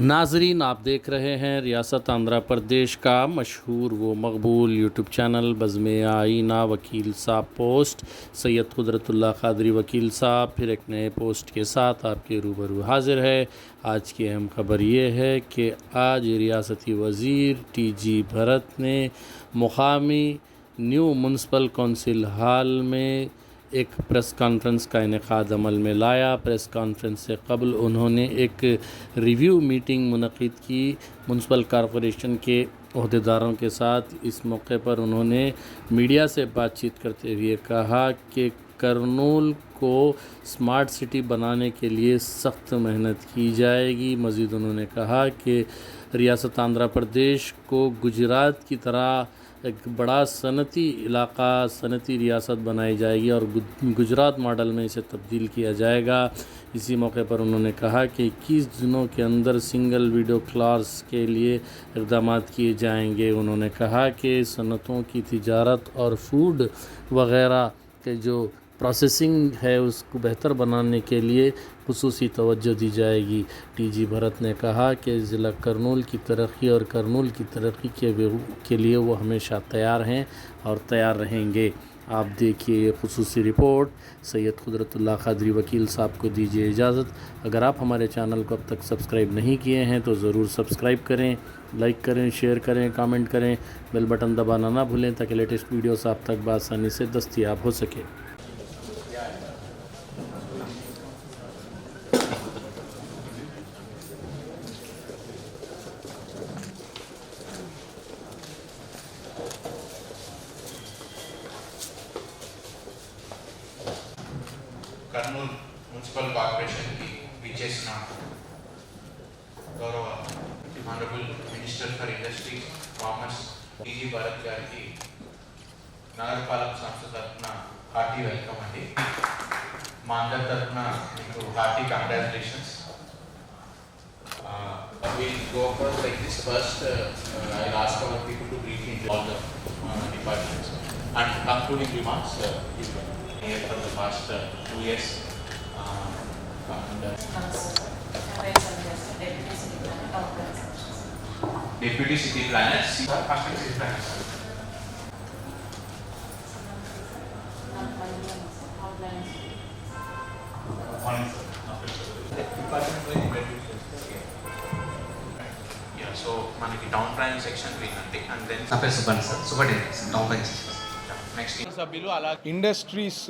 ناظرین، آپ دیکھ رہے ہیں ریاست آندھرا پردیش کا مشہور و مقبول یوٹیوب چینل بزم آئینہ، وکیل صاحب پوسٹ، سید قدرت اللہ قادری وکیل صاحب، پھر ایک نئے پوسٹ کے ساتھ آپ کے روبرو حاضر ہے۔ آج کی اہم خبر یہ ہے کہ آج ریاستی وزیر ٹی جی بھرت نے مقامی نیو منسپل کونسل ہال میں ایک پریس کانفرنس کا انعقاد عمل میں لایا۔ پریس کانفرنس سے قبل انہوں نے ایک ریویو میٹنگ منعقد کی۔ منسپل کارپوریشن کے عہدیداروں کے ساتھ اس موقع پر انہوں نے میڈیا سے بات چیت کرتے ہوئے کہا کہ کرنول کو سمارٹ سٹی بنانے کے لیے سخت محنت کی جائے گی۔ مزید انہوں نے کہا کہ ریاست آندھرا پردیش کو گجرات کی طرح ایک بڑا صنعتی علاقہ، صنعتی ریاست بنائی جائے گی اور گجرات ماڈل میں اسے تبدیل کیا جائے گا۔ اسی موقع پر انہوں نے کہا کہ اکیس دنوں کے اندر سنگل ویڈیو کلاس کے لیے اقدامات کیے جائیں گے۔ انہوں نے کہا کہ صنعتوں کی تجارت اور فوڈ وغیرہ کے جو پروسیسنگ ہے اس کو بہتر بنانے کے لیے خصوصی توجہ دی جائے گی۔ ٹی جی بھرت نے کہا کہ ضلع کرنول کی ترقی اور کرنول کی ترقی کے لیے وہ ہمیشہ تیار ہیں اور تیار رہیں گے۔ آپ دیکھیے یہ خصوصی رپورٹ۔ سید قدرت اللہ قادری وکیل صاحب کو دیجیے اجازت۔ اگر آپ ہمارے چینل کو اب تک سبسکرائب نہیں کیے ہیں تو ضرور سبسکرائب کریں، لائک کریں، شیئر کریں، کامنٹ کریں۔ بیل بٹن دبانا نہ بھولیں تاکہ لیٹسٹ ویڈیوز آپ تک بآسانی سے دستیاب ہو سکے۔ Kurnool municipal కార్పొరేషన్కి విచ్చేసిన గౌరవ honourable minister for industry commerce TG Bharath గారికి నగరపాలక సంస్థ తరఫున హార్టీ వెల్కమ్ అండి మా అందరి తరఫున మీకు hearty congratulations we'll go across like this first uh, I'll ask our people to briefly into all the uh, departments and concluding remarks uh, you can hear for the past uh, two years uh, and, uh, deputy city planner C- assistant city planner sir. yeah so మనకి town planning section వినండి and then నా పేరు Subban sir superintendent town bank next సభ్యులు అలా industries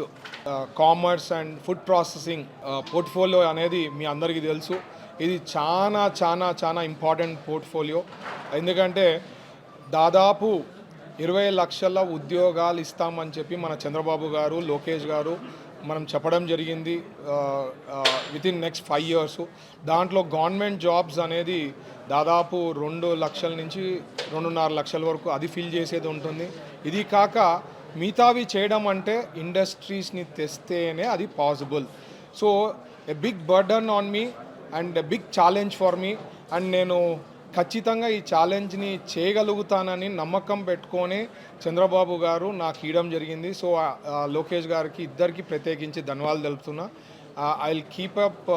commerce and food processing portfolio అనేది మీ అందరికీ తెలుసు. ఇది చాలా చాలా చాలా ఇంపార్టెంట్ పోర్ట్ఫోలియో ఎందుకంటే దాదాపు ఇరవై లక్షల ఉద్యోగాలు ఇస్తామని చెప్పి మన చంద్రబాబు గారు లోకేష్ గారు మనం చెప్పడం జరిగింది with in next five years దాంట్లో గవర్నమెంట్ జాబ్స్ అనేది దాదాపు రెండు లక్షల నుంచి రెండున్నర లక్షల వరకు అది ఫిల్ చేసేది ఉంటుంది. ఇది కాక మిగతావి చేయడం అంటే ఇండస్ట్రీస్ని తెస్తేనే అది possible. So a big burden on me and a big challenge for me and నేను ఖచ్చితంగా ఈ ఛాలెంజ్ని చేయగలుగుతానని నమ్మకం పెట్టుకొని చంద్రబాబు గారు నాకు ఇవ్వడం జరిగింది. సో లోకేష్ గారికి ఇద్దరికి ప్రత్యేకించి ధన్యవాదాలు తెలుపుతున్నా. I will keep up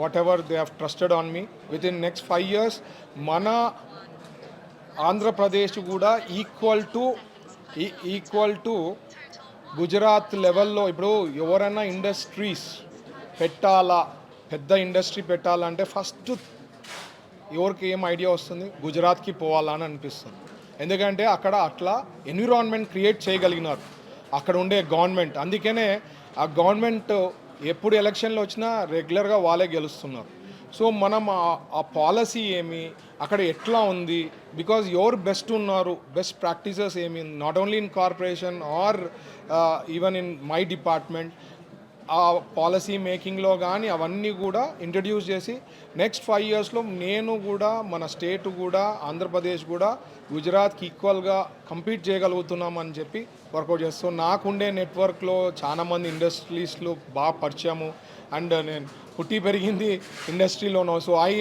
whatever they have trusted on me with in next five years మన ఆంధ్రప్రదేశ్ కూడా equal to equal to Gujarat లెవెల్లో ఇప్పుడు ఎవరైనా ఇండస్ట్రీస్ పెట్టాలా? పెద్ద ఇండస్ట్రీ పెట్టాలంటే ఫస్ట్ ఎవరికి ఏం ఐడియా వస్తుంది? గుజరాత్కి పోవాలా అని అనిపిస్తుంది. ఎందుకంటే అక్కడ అట్లా ఎన్విరాన్మెంట్ క్రియేట్ చేయగలిగినారు. అక్కడ ఉండే గవర్నమెంట్ అందుకనే ఆ గవర్నమెంట్ ఎప్పుడు ఎలక్షన్లు వచ్చినా రెగ్యులర్గా వాళ్ళే గెలుస్తున్నారు. సో మనం ఆ- పాలసీ ఏమి అక్కడ ఎట్లా ఉంది? బికాజ్ ఎవరు బెస్ట్ ఉన్నారు బెస్ట్ ప్రాక్టీసెస్ ఏమి not only in corporation or even in my department ఆ పాలసీ మేకింగ్లో కానీ అవన్నీ కూడా ఇంట్రడ్యూస్ చేసి నెక్స్ట్ ఫైవ్ ఇయర్స్లో నేను కూడా మన స్టేట్ కూడా ఆంధ్రప్రదేశ్ కూడా గుజరాత్కి ఈక్వల్గా కంపీట్ చేయగలుగుతున్నామని చెప్పి వర్కౌట్ చేస్తాం. నాకుండే నెట్వర్క్లో చాలామంది ఇండస్ట్రీస్లో బాగా పరిచయము. అండ్ నేను పుట్టి పెరిగింది ఇండస్ట్రీలోనో. So I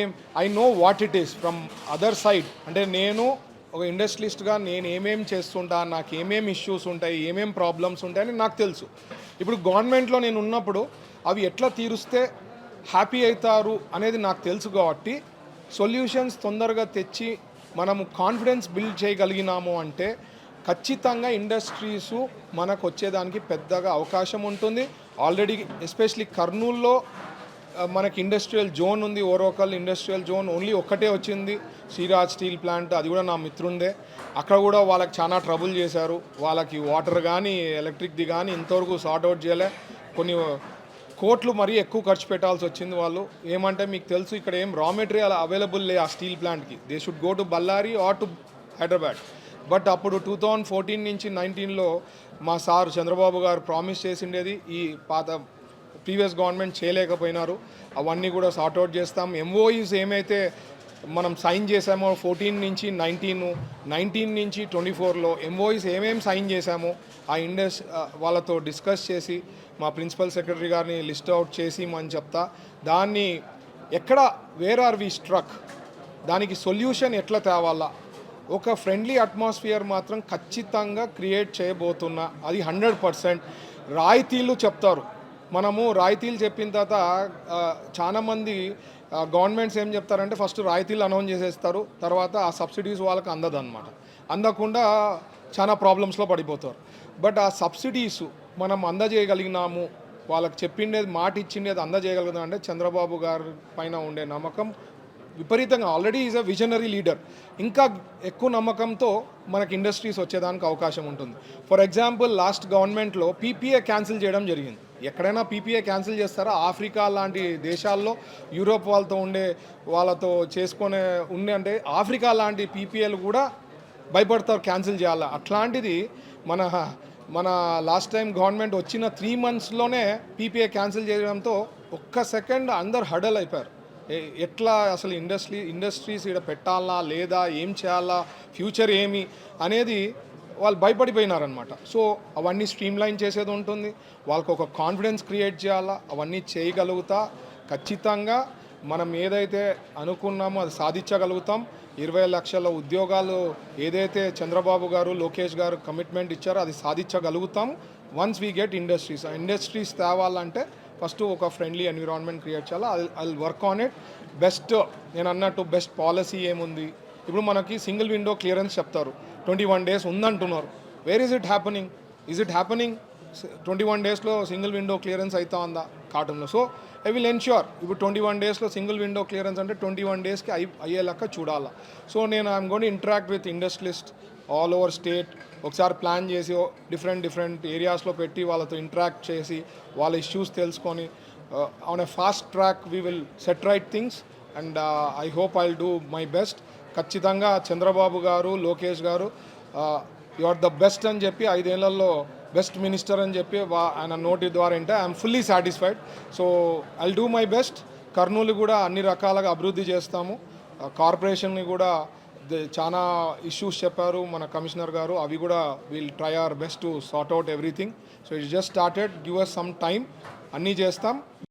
I know what it is from other side. అంటే నేను ఒక ఇండస్ట్రియలిస్ట్గా నేను ఏమేం చేస్తుంటా నాకు ఏమేమి ఇష్యూస్ ఉంటాయి ఏమేం ప్రాబ్లమ్స్ ఉంటాయని నాకు తెలుసు. ఇప్పుడు గవర్నమెంట్లో నేను ఉన్నప్పుడు అవి ఎట్లా తీరుస్తే హ్యాపీ అవుతారు అనేది నాకు తెలుసు కాబట్టి సొల్యూషన్స్ తొందరగా తెచ్చి మనము కాన్ఫిడెన్స్ బిల్డ్ చేయగలిగినాము అంటే ఖచ్చితంగా ఇండస్ట్రీస్ మనకు వచ్చేదానికి పెద్దగా అవకాశం ఉంటుంది. ఆల్రెడీ ఎస్పెషలీ కర్నూల్లో మనకి ఇండస్ట్రియల్ జోన్ ఉంది ఓరోకల్ ఇండస్ట్రియల్ జోన్ ఓన్లీ ఒక్కటే వచ్చింది శ్రీరాజ్ స్టీల్ ప్లాంట్ అది కూడా నా మిత్రుండే అక్కడ కూడా వాళ్ళకి చాలా ట్రబుల్ చేశారు. వాళ్ళకి వాటర్ కానీ ఎలక్ట్రిక్ది కానీ ఇంతవరకు సార్ట్ అవుట్ చేయలే. కొన్ని కోట్లు మరీ ఎక్కువ ఖర్చు పెట్టాల్సి వచ్చింది వాళ్ళు. ఏమంటే మీకు తెలుసు ఇక్కడ ఏం రా మెటీరియల్ అవైలబుల్ లే ఆ స్టీల్ ప్లాంట్కి they should go to Ballari or to Hyderabad but అప్పుడు టూ థౌజండ్ ఫోర్టీన్ నుంచి నైన్టీన్లో మా సార్ చంద్రబాబు గారు ప్రామిస్ చేసిండేది ఈ పాత ప్రీవియస్ గవర్నమెంట్ చేయలేకపోయినారు. అవన్నీ కూడా సార్ట్అవుట్ చేస్తాం. ఎంఓఈస్ ఏమైతే మనం సైన్ చేసామో ఫోర్టీన్ నుంచి నైన్టీన్ నైన్టీన్ నుంచి ట్వంటీ ఫోర్లో ఎంఓఈస్ ఏమేమి సైన్ చేశామో ఆ ఇండస్ వాళ్ళతో డిస్కస్ చేసి మా ప్రిన్సిపల్ సెక్రటరీ గారిని లిస్ట్ అవుట్ చేసి అని చెప్తా. దాన్ని ఎక్కడ వేర్ ఆర్ వి స్ట్రక్ దానికి సొల్యూషన్ ఎట్లా తేవాలా? ఒక ఫ్రెండ్లీ అట్మాస్ఫియర్ మాత్రం ఖచ్చితంగా క్రియేట్ చేయబోతున్నా. అది హండ్రెడ్ పర్సెంట్ రాయితీలు చెప్తారు. మనము రాయితీలు చెప్పిన తర్వాత చాలామంది గవర్నమెంట్స్ ఏం చెప్తారంటే ఫస్ట్ రాయితీలు అనౌన్స్ చేసేస్తారు. తర్వాత ఆ సబ్సిడీస్ వాళ్ళకి అందదు అనమాట అందకుండా చాలా ప్రాబ్లమ్స్లో పడిపోతారు. బట్ ఆ సబ్సిడీస్ మనం అందజేయగలిగినాము. వాళ్ళకి చెప్పిండేది మాట ఇచ్చిండేది అందజేయగలుగుతాం అంటే చంద్రబాబు గారి పైన ఉండే నమ్మకం విపరీతంగా. Already is a visionary leader ఇంకా ఎక్కువ నమ్మకంతో మనకి ఇండస్ట్రీస్ వచ్చేదానికి అవకాశం ఉంటుంది. ఫర్ ఎగ్జాంపుల్ లాస్ట్ గవర్నమెంట్లో పీపీఏ క్యాన్సిల్ చేయడం జరిగింది. ఎక్కడైనా పీపీఏ క్యాన్సిల్ చేస్తారా? ఆఫ్రికా లాంటి దేశాల్లో యూరోప్ వాళ్ళతో ఉండే వాళ్ళతో చేసుకునే ఉండే అంటే ఆఫ్రికా లాంటి పీపీఏలు కూడా భయపడతారు క్యాన్సిల్ చేయాలా? అట్లాంటిది మన మన లాస్ట్ టైం గవర్నమెంట్ వచ్చిన త్రీ మంత్స్లోనే పీపీఏ క్యాన్సిల్ చేయడంతో ఒక్క సెకండ్ అందరు హడల్ అయిపోయారు. ఎట్లా అసలు ఇండస్ట్రీ ఇండస్ట్రీస్ ఇక్కడ పెట్టాలా లేదా ఏం చేయాలా ఫ్యూచర్ ఏమి అనేది వాళ్ళు భయపడిపోయినారనమాట సో అవన్నీ స్ట్రీమ్లైన్ చేసేది ఉంటుంది. వాళ్ళకు ఒక కాన్ఫిడెన్స్ క్రియేట్ చేయాలా? అవన్నీ చేయగలుగుతా? ఖచ్చితంగా మనం ఏదైతే అనుకున్నామో అది సాధించగలుగుతాం. ఇరవై లక్షల ఉద్యోగాలు ఏదైతే చంద్రబాబు గారు లోకేష్ గారు కమిట్మెంట్ ఇచ్చారో అది సాధించగలుగుతాం. Once we get industries. Industries తేవాలంటే first ఒక ఫ్రెండ్లీ ఎన్విరాన్మెంట్ క్రియేట్ చేయాలి? I work on it. Best నేను అన్నట్టు బెస్ట్ పాలసీ ఏముంది? ఇప్పుడు మనకి సింగిల్ విండో క్లియరెన్స్ చెప్తారు. ట్వంటీ వన్ డేస్ ఉందంటున్నారు. Where is it happening is it happening twenty one డేస్లో సింగిల్ విండో క్లియరెన్స్ అవుతా ఉందా కాటన్లో? సో ఐ విల్ ఎన్ష్యూర్ ఇప్పుడు ట్వంటీ వన్ డేస్లో సింగిల్ విండో క్లియరెన్స్ అంటే ట్వంటీ వన్ డేస్కి అయి అయ్యేలాగా చూడాలా. సో నేను I'm gonna interact with industrialist all over state ఒకసారి ప్లాన్ చేసి డిఫరెంట్ డిఫరెంట్ ఏరియాస్లో పెట్టి వాళ్ళతో ఇంటరాక్ట్ చేసి వాళ్ళ ఇష్యూస్ తెలుసుకొని on a fast track we will set right things and I hope I do my best ఖచ్చితంగా చంద్రబాబు గారు లోకేష్ గారు యు ఆర్ ద బెస్ట్ అని చెప్పి ఐదేళ్ళలో బెస్ట్ మినిస్టర్ అని చెప్పి వా- ఆయన నోటి ద్వారా అంటే I'm fully satisfied. So I do my best. Kurnool కూడా అన్ని రకాలుగా అభివృద్ధి చేస్తాము. కార్పొరేషన్ని కూడా చాలా ఇష్యూస్ చెప్పారు మన కమిషనర్ గారు. అవి కూడా will try our best to sort out everything. So it just started. Give us some time. అన్నీ చేస్తాం.